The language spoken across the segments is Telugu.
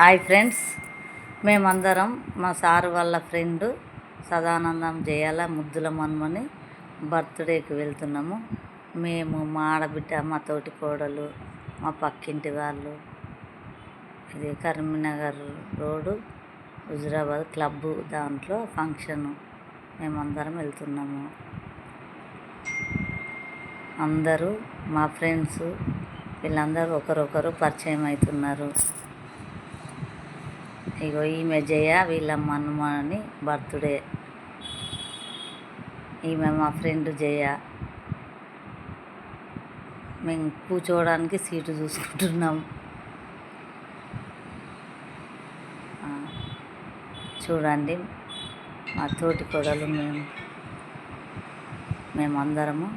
Hi friends. మేమందరం మా సార్ వాళ్ళ ఫ్రెండ్ సదానందం జయాల ముద్దుల మన్మని బర్త్డేకి వెళ్తున్నాము. మేము మా ఆడబిడ్డ మా తోటి కోడలు మా పక్కింటి వాళ్ళు ఇది కరీంనగర్ రోడ్డు హుజురాబాద్ క్లబ్ దాంట్లో ఫంక్షను మేమందరం వెళ్తున్నాము. అందరూ మా ఫ్రెండ్స్ వీళ్ళందరూ ఒకరొకరు పరిచయం అవుతున్నారు. ఇగో ఈమె జయ వీళ్ళ మన్మని బర్త్డే. ఈమె మా ఫ్రెండ్ జయ. మేము కూర్చోవడానికి సీటు చూసుకుంటున్నాం. చూడండి మా తోటి కొడలు మేము మేమందరము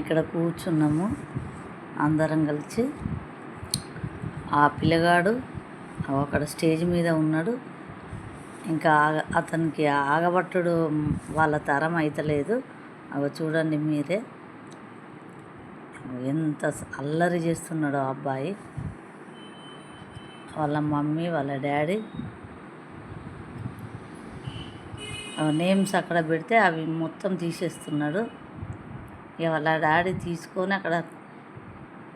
ఇక్కడ కూర్చున్నాము. అందరం కలిసి ఆ పిల్లగాడు అక్కడ స్టేజ్ మీద ఉన్నాడు. ఇంకా ఆగ అతనికి ఆగబట్టుడు వాళ్ళ తరం అయితలేదు. అవి చూడండి మీరే. ఎంత అల్లరి చేస్తున్నాడో ఆ అబ్బాయి. వాళ్ళ మమ్మీ వాళ్ళ డాడీ. నేమ్స్ అక్కడ పెడితే అవి మొత్తం తీసేస్తున్నాడు. ఇక వాళ్ళ డాడీ తీసుకొని అక్కడ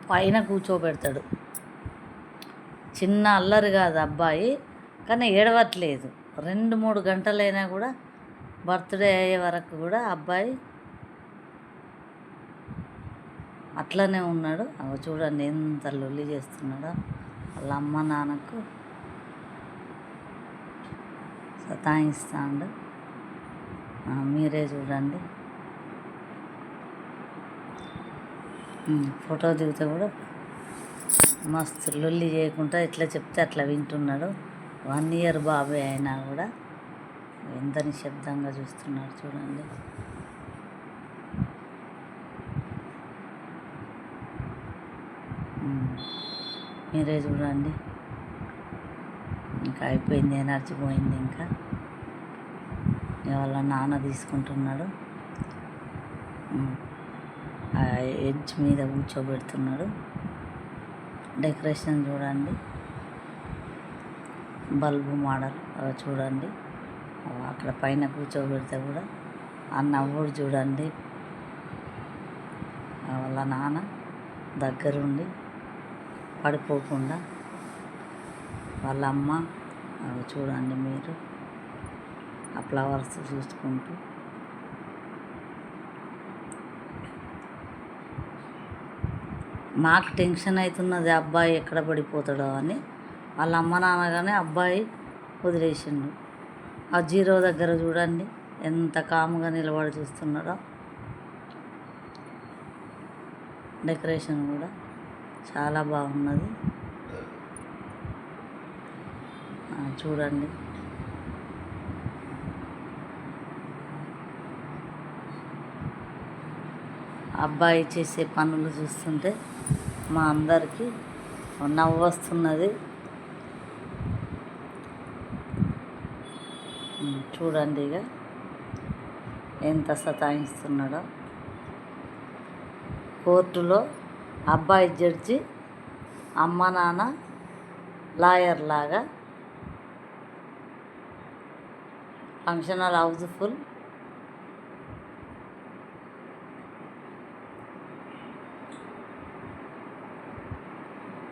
పైన కూర్చోబెడతాడు. చిన్న అల్లరి కాదు అబ్బాయి కానీ ఏడవట్లేదు. రెండు మూడు గంటలైనా కూడా బర్త్డే అయ్యే వరకు కూడా అబ్బాయి అట్లనే ఉన్నాడు. అవి చూడండి ఎంత లొల్లి చేస్తున్నాడో. వాళ్ళ అమ్మ నాన్నకు సతాయిస్తాడు. మీరే చూడండి. ఫోటో దిగితే కూడా మస్తు లొల్లి చేయకుండా ఎట్లా చెప్తే అట్లా వింటున్నాడు. వన్ ఇయర్ బాబే అయినా కూడా ఎంత నిశ్శబ్దంగా చూస్తున్నాడు చూడండి. Hmm. మీరే చూడండి. ఇంకా అయిపోయింది ఎనర్జీ పోయింది ఇంకా. ఇక వాళ్ళ నాన్న తీసుకుంటున్నాడు. Hmm. ఆ ఎడ్జ్ మీద కూర్చోబెడుతున్నాడు. డెకరేషన్ చూడండి. బల్బు మోడల్ అవి చూడండి. అక్కడ పైన కూర్చోబెడితే కూడా ఆ నవ్వుడు చూడండి. వాళ్ళ నాన్న దగ్గరుండి పడిపోకుండా వాళ్ళ అమ్మ అవి చూడండి మీరు ఆ ఫ్లవర్స్ చూసుకుంటూ మాకు టెన్షన్ అవుతున్నది అబ్బాయి ఎక్కడ పడిపోతాడో అని. వాళ్ళ అమ్మ నాన్నగానే అబ్బాయి వదిలేసిండు. ఆ జీరో దగ్గర చూడండి ఎంత కాముగా నిలబడి చూస్తున్నాడో. డెకరేషన్ కూడా చాలా బాగున్నది. చూడండి. అబ్బాయి చేసే పనులు చూస్తుంటే మా అందరికీ నవ్వు వస్తున్నది. చూడండి ఇక ఎంత సతాయిస్తున్నాడో. కోర్టులో అబ్బాయి జడ్జి అమ్మ నాన్న లాయర్ లాగా ఫంక్షన్ హాల్ హౌస్ఫుల్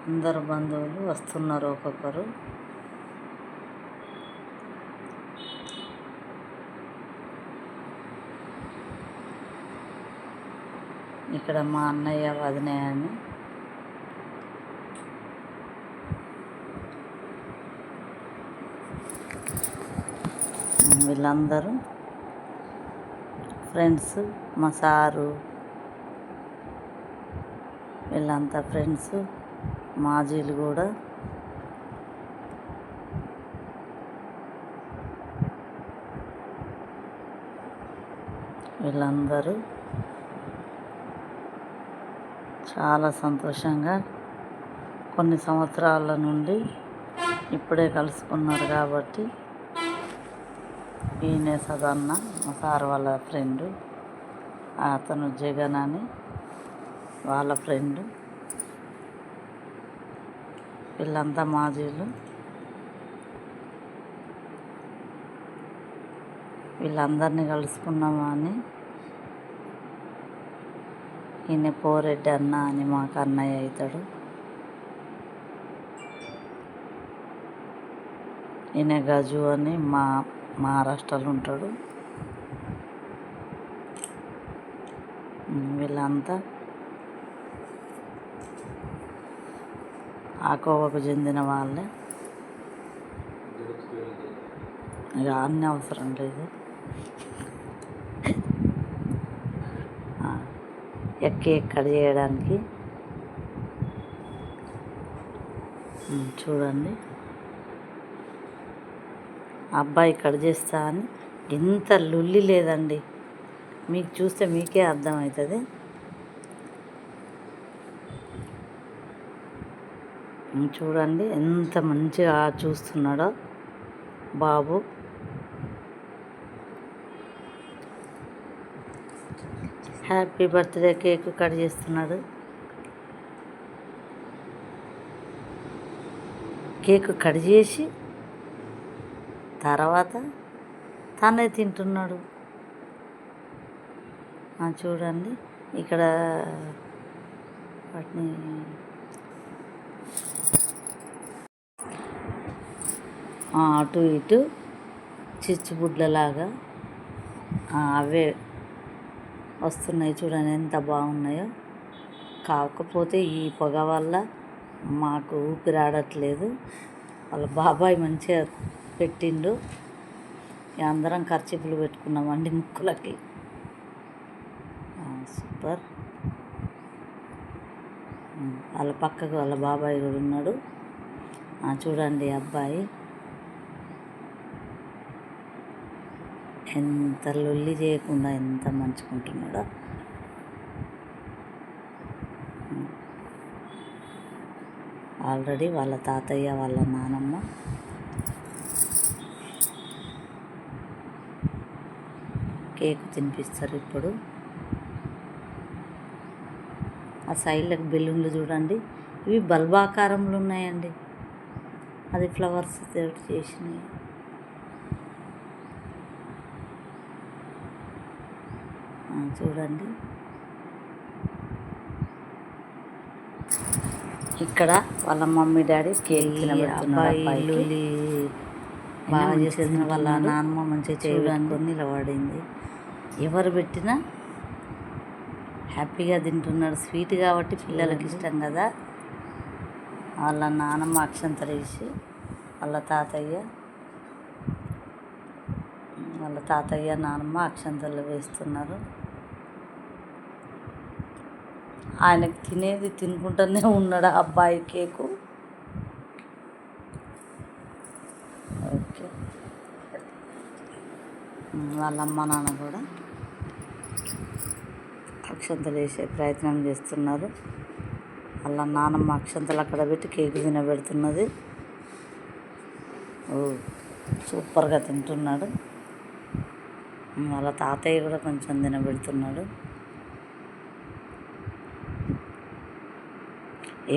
అందరు బంధువులు వస్తున్నారు ఒక్కొక్కరు. ఇక్కడ మా అన్నయ్య వదినయ్య అని. వీళ్ళందరూ ఫ్రెండ్స్ మా సారు. వీళ్ళంతా ఫ్రెండ్స్. మాజీలు కూడా. వీళ్ళందరూ చాలా సంతోషంగా కొన్ని సంవత్సరాల నుండి ఇప్పుడే కలుసుకున్నారు కాబట్టి ఈయనే సదన్న మా సార్ వాళ్ళ ఫ్రెండు అతను జగన్ అని వాళ్ళ ఫ్రెండ్. వీళ్ళంతా మాజీలు వీళ్ళందరినీ కలుసుకున్నామా అని ఈయన పోరెడ్డి అన్న అని మాకు అన్నయ్య అవుతాడు. ఈయన గజు అని మా మహారాష్ట్రలో ఉంటాడు. వీళ్ళంతా ఆ కోవకు చెందిన వాళ్ళే. ఇక అన్ని అవసరం లేదు. ఎక్కి ఎక్కడ చేయడానికి? చూడండి. అబ్బాయి కట్ చేస్తా అని ఎంత లుల్లి లేదండి. మీకు చూస్తే మీకే అర్థమవుతుంది. చూడండి ఎంత మంచిగా చూస్తున్నాడో బాబు. హ్యాపీ బర్త్డే కేక్ కట్ చేస్తున్నాడు. కేక్ కట్ చేసి తర్వాత తనే తింటున్నాడు. చూడండి ఇక్కడ వాటిని ఆ, అటు ఇటు చిచ్చుబుడ్లలాగా అవే వస్తున్నాయి చూడండి ఎంత బాగున్నాయో. కాకపోతే ఈ పొగ వల్ల మాకు ఊపిరాడట్లేదు వాళ్ళ బాబాయ్ మంచిగా పెట్టిండు. ఇక అందరం ఖర్చీపులు పెట్టుకున్నామండి ముక్కులకి. సూపర్. వాళ్ళ పక్కకు వాళ్ళ బాబాయ్ కూడా ఉన్నాడు. చూడండి అబ్బాయి. ఎంత లొల్లి చేయకుండా ఎంత మంచుకుంటున్నాడో. ఆల్రెడీ వాళ్ళ తాతయ్య వాళ్ళ నానమ్మ. కేక్ తినిపిస్తారు ఇప్పుడు. ఆ సైడ్లకు బెలూన్లు చూడండి. ఇవి బల్బాకారంలో ఉన్నాయండి. అది ఫ్లవర్స్ తోటి చేసినాయి ఆ, చూడండి. ఇక్కడ వాళ్ళ మమ్మీ డాడీ కేక్. బాగా చేసిన వాళ్ళ నాన్నమ్మ మంచిగా చేయడానికి నిలబడింది. ఎవరు పెట్టినా హ్యాపీగా తింటున్నాడు స్వీట్ కాబట్టి పిల్లలకి ఇష్టం కదా. వాళ్ళ నాన్నమ్మ అక్షంతలు వేసి వాళ్ళ తాతయ్య వాళ్ళ తాతయ్య నాన్నమ్మ అక్షంతలు వేస్తున్నారు. ఆయనకు తినేది తినుకుంటూనే ఉన్నాడు ఆ అబ్బాయి కేకు. ఓకే. వాళ్ళ అమ్మ నాన్న కూడా అక్షంతలు వేసే ప్రయత్నం చేస్తున్నారు. వాళ్ళ నాన్నమ్మ అక్షంతలు అక్కడ పెట్టి కేక్ తినబెడుతున్నది. ఓ సూపర్గా తింటున్నాడు. వాళ్ళ తాతయ్య కూడా కొంచెం తినబెడుతున్నాడు.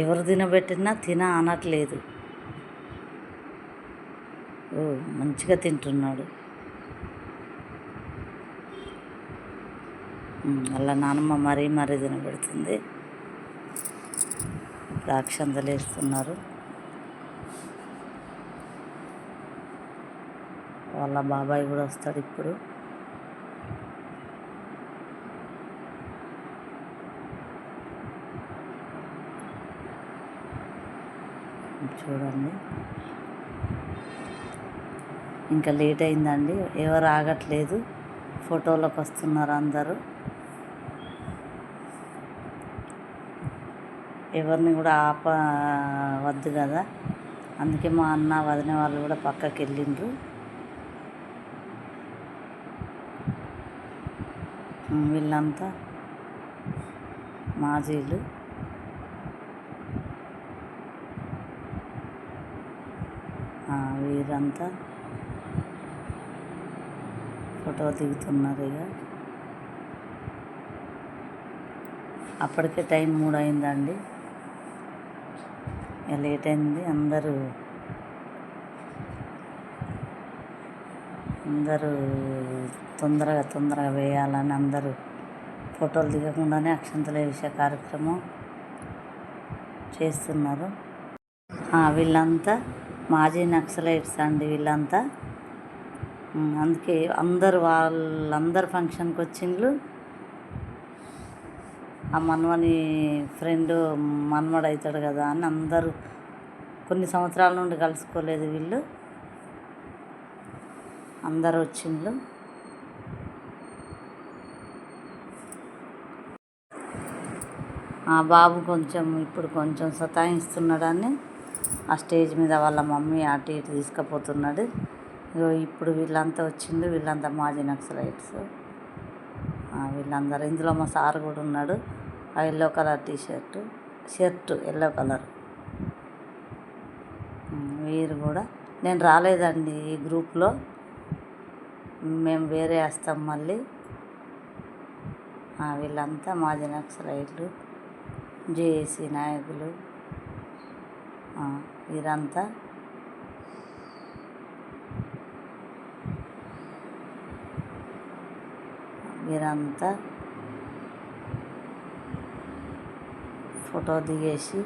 ఎవరు తినబెట్టినా తిన అనట్లేదు. ఓ మంచిగా తింటున్నాడు. అలా నానమ్మ మరీ మరీ తినబెడుతుంది. ఇప్పుడు వేస్తున్నారు. వాళ్ళ బాబాయ్ కూడా వస్తాడు ఇప్పుడు. చూడండి. ఇంకా లేట్ అయిందండి. ఎవరు ఆగట్లేదు. ఫోటోలకు వస్తున్నారు అందరూ. ఎవరిని కూడా ఆప వద్దు కదా. అందుకే మా అన్న వదిన వాళ్ళు కూడా పక్కకి వెళ్ళిండ్రు. వీళ్ళంతా మాజీలు ఆ, వీరంతా ఫోటో దిగుతున్నారు ఇక. అప్పటికే టైం మూడు అయిందండి ఇక లేట్ అయింది. అందరూ అందరూ తొందరగా తొందరగా వేయాలని అందరూ ఫోటోలు దిగకుండానే అక్షంతలు వేసే కార్యక్రమం చేస్తున్నారు. వీళ్ళంతా మాజీ నక్సలైట్స్ అండి వీళ్ళంతా. అందుకే అందరు వాళ్ళందరు ఫంక్షన్కి వచ్చిండ్రు ఆ మన్మని ఫ్రెండ్ మన్మడు అవుతాడు కదా అని అందరూ కొన్ని సంవత్సరాల నుండి కలుసుకోలేదు వీళ్ళు. అందరు వచ్చిండ్రు ఆ బాబు కొంచెం ఇప్పుడు కొంచెం సతాయిస్తున్నాడని ఆ స్టేజ్ మీద వాళ్ళ మమ్మీ అటు ఇటు తీసుకుపోతున్నాడు. ఇగో ఇప్పుడు వీళ్ళంతా వచ్చిండు వీళ్ళంతా మాజీ నక్సలైట్స్. ఆ, వీళ్ళందరూ. ఇందులో మా సార్ కూడా ఉన్నాడు. ఆ yellow colour T shirt shirt yellow colour. వీరు కూడా. నేను రాలేదండి ఈ గ్రూప్లో. మేము వేరే వేస్తాం మళ్ళీ. ఆ, వీళ్ళంతా మాజీ నక్సలైట్లు జేఏసీ నాయకులు. వీరంతా వీరంతా ఫోటో దిగేసి.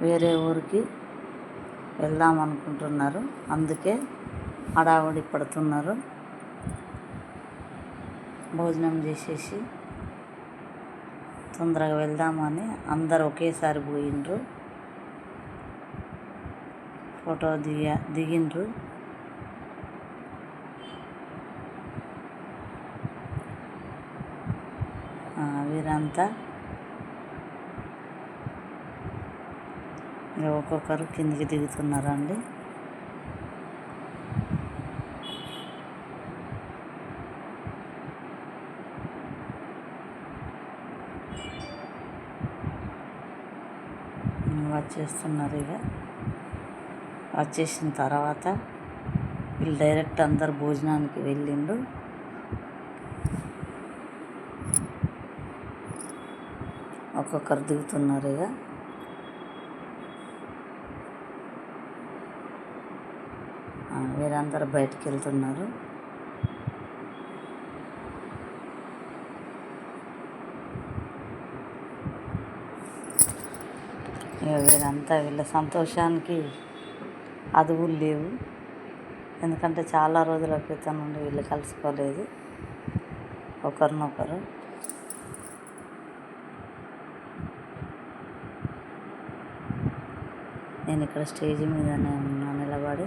వేరే ఊరికి వెళ్దాం అనుకుంటున్నారు. అందుకే హడావుడి పడుతున్నారు. భోజనం చేసేసి. తొందరగా వెళ్దామని అందరు ఒకేసారి పోయిండ్రు. ఫోటో దిగ దిగిండ్రు. వీరంతా ఇక ఒక్కొక్కరు కిందికి దిగుతున్నారండి. వచ్చేస్తున్నారు ఇక. వచ్చేసిన తర్వాత వీళ్ళు డైరెక్ట్ అందరు భోజనానికి వెళ్ళిండు. ఒక్కొక్కరు దిగుతున్నారు ఇక. వీరందరూ బయటికి వెళ్తున్నారు. ఇక వీరంతా వీళ్ళ సంతోషానికి అదువులు లేవు. ఎందుకంటే చాలా రోజుల క్రితం నుండి వీళ్ళు కలుసుకోలేదు. ఒకరినొకరు. నేను ఇక్కడ స్టేజ్ మీదనే ఉన్నా నిలబడి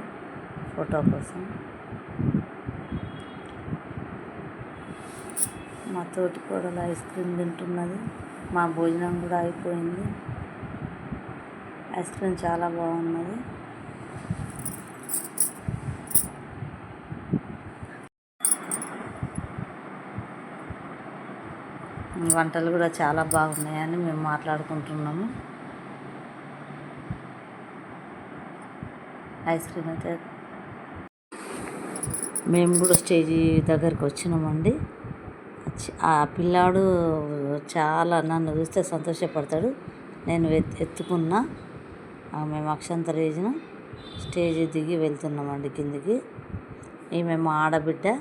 ఫోటో కోసం. మా తోటి కోడలు ఐస్ క్రీమ్ తింటున్నది. మా భోజనం కూడా అయిపోయింది. ఐస్ క్రీమ్ చాలా బాగున్నది. వంటలు కూడా చాలా బాగున్నాయని మేము మాట్లాడుకుంటున్నాము. ఐస్ క్రీమ్ అయితే మేము కూడా స్టేజీ దగ్గరికి వచ్చినామండి. ఆ పిల్లాడు చాలా నన్ను చూస్తే సంతోషపడతాడు. నేను ఎత్తుకున్నా. మేము అక్షంతలు వేసిన స్టేజ్ దిగి వెళ్తున్నామండి కిందికి. ఈమె మా ఆడబిడ్డ.